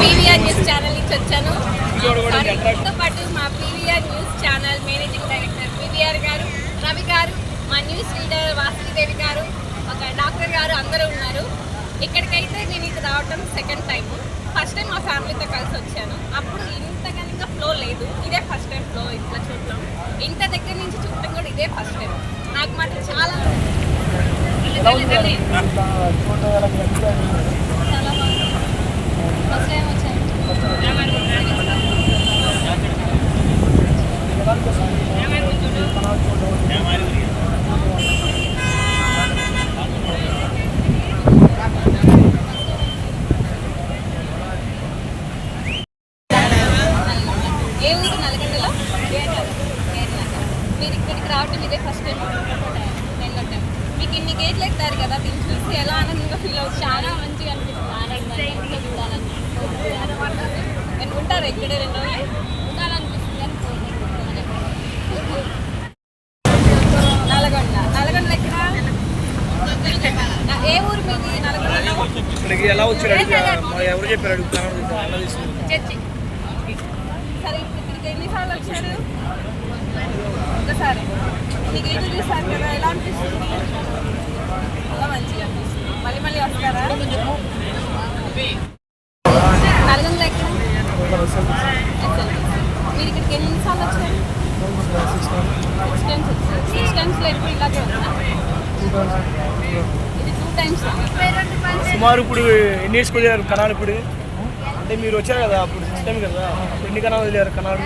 PVR news channel నుంచి వచ్చాను. తో పాటు మా PVR news channel managing director PVR గారు రవి గారు మా న్యూస్ రీడర్ వాసుదేవి గారు ఒక డాక్టర్ గారు అందరూ ఉన్నారు. ఇక్కడికైతే నేను ఇది రావటం సెకండ్ టైం ఫస్ట్ టైం మా ఫ్యామిలీతో కలిసి వచ్చాను. అప్పుడు ఇంతగా ఇంకా ఫ్లో లేదు. ఇదే ఫస్ట్ టైం ఫ్లో ఇట్లా చూడటం. ఇంత దగ్గర నుంచి చూడటం కూడా ఇదే ఫస్ట్ టైం నాకు మాత్రం చాలా చాలా బాగుంది ఫస్ట్ టైం వచ్చాను ఏ ఊరు నల్గొండలో మీరు ఇక్కడికి రావటం ఇదే ఫస్ట్ టైం మీకు ఇన్ని గేట్లు ఎక్కారు కదా దీన్ని చూసి ఎలా ఆనందంగా ఫీల్ అవుతుంది? చాలా మంచిగా అనిపిస్తుంది. ఆనందంగా చూడాలని. ఉంటారా ఇక్కడే రెండు రోజులు? ఉండాలనిపిస్తుంది నల్గొండ. నల్గొండ ఎక్కడ? ఏ ఊరు మీది? నల్గొండలో ఇక్కడికి ఎలా వచ్చారు ఎవరు చెప్పారు చర్చి. సరే ఇక్కడికి ఎన్నిసార్లు వచ్చారు? ఒకసారి. మీకు ఏదో చూసారు కదా ఎలా అనిపిస్తుంది? చాలా మంచిగా అనిపిస్తుంది. మళ్ళీ మళ్ళీ వస్తారా? నల్గొండ ఎక్కడ? మీరు ఇక్కడికి ఎన్నిసార్లు వచ్చారు? సిక్స్ టైమ్స్ వచ్చారు సిక్స్ టైమ్స్లో ఎప్పుడు ఇలాగే ఉందా? ఇది టూ టైమ్స్ సుమారు ఇప్పుడు ఎన్ని ఇయర్స్కి వదిలేరు ఇప్పుడు? అంటే మీరు వచ్చారు కదా అప్పుడు. టైం కదా అప్పుడు ఎన్ని కనాలు వదిలేరు? కనాలు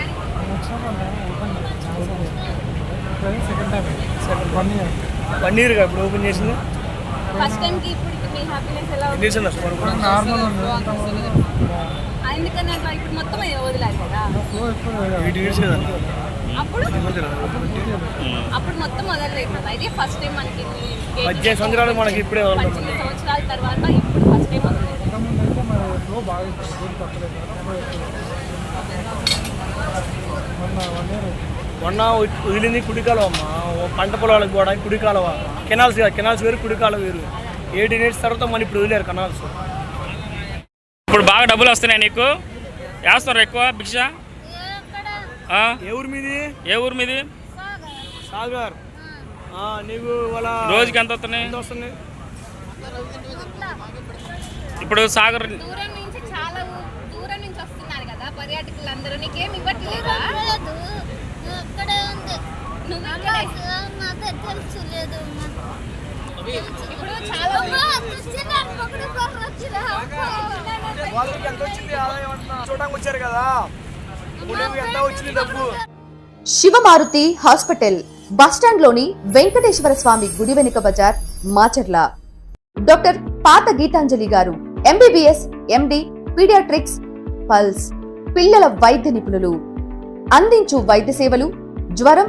వన్ ఇయర్ కదా ఇప్పుడు ఓపెన్ చేసింది? ఫస్ట్ టైంకి ఇప్పుడు మీ హ్యాపీనెస్ ఎలా ఉంది? అట్లా ఇప్పుడు మొత్తం వదిలారు కదా? ఎయిట్ ఇయర్స్ కదా. అప్పుడు? అప్పుడు మొత్తం వదలలేదు కదా. ఇదే ఫస్ట్ టైం మనకి పద్దెనిమిది సంవత్సరాలు మనకి ఇప్పుడే పద్దెనిమిది సంవత్సరాల తర్వాత ఇప్పుడు ఫస్ట్ టైం వదలలేదు మొన్న వదిలింది కుడి కాలువ అమ్మ పంట పొలాలకు పోవడానికి కుడి కాలువ కెనాల్స్ కాదు కెనాల్స్ వేరు కుడి కాలువ వేరు. ఎయిటీన్ ఇయర్స్ తర్వాత మన ఇప్పుడు వదిలేరు కెనాల్స్. ఇప్పుడు బాగా డబ్బులు వస్తున్నాయి నీకు? వేస్తారు ఎక్కువ భిక్ష? ఆ? ఏ ఊరు మీది? ఏ ఊరు మీది? సాగర్. ఆ, నీకు వాళ్ళ రోజుకి ఎంత వస్తున్నాయి? ఎంత వస్తుంది? ఇప్పుడు సాగర్ దూరం నుంచి చాలా ఊ- దూరం నుంచి వస్తున్నారు కదా పర్యాటకులు అందరూ నీకేం ఇవ్వట్లేదా లేదు అక్కడే ఉంది నువ్వు ఇక్కడే. నాకే తెలుసు లేదు ఇప్పుడు చాలా వాళ్ళకి ఎంత వచ్చింది ఆదాయం అంటున్నా చూడడానికి వచ్చారు కదా ఎంత వచ్చింది డబ్బు శివమారుతి హాస్పిటల్ బస్టాండ్లోని వెంకటేశ్వర స్వామి గుడి వెనుక బజార్ మాచర్ల. డాక్టర్ పాత గీతాంజలి గారు ఎంబీబీఎస్ ఎండి పీడియాట్రిక్స్ పల్స్ పిల్లల వైద్య నిపుణులు. అందించు వైద్య సేవలు జ్వరం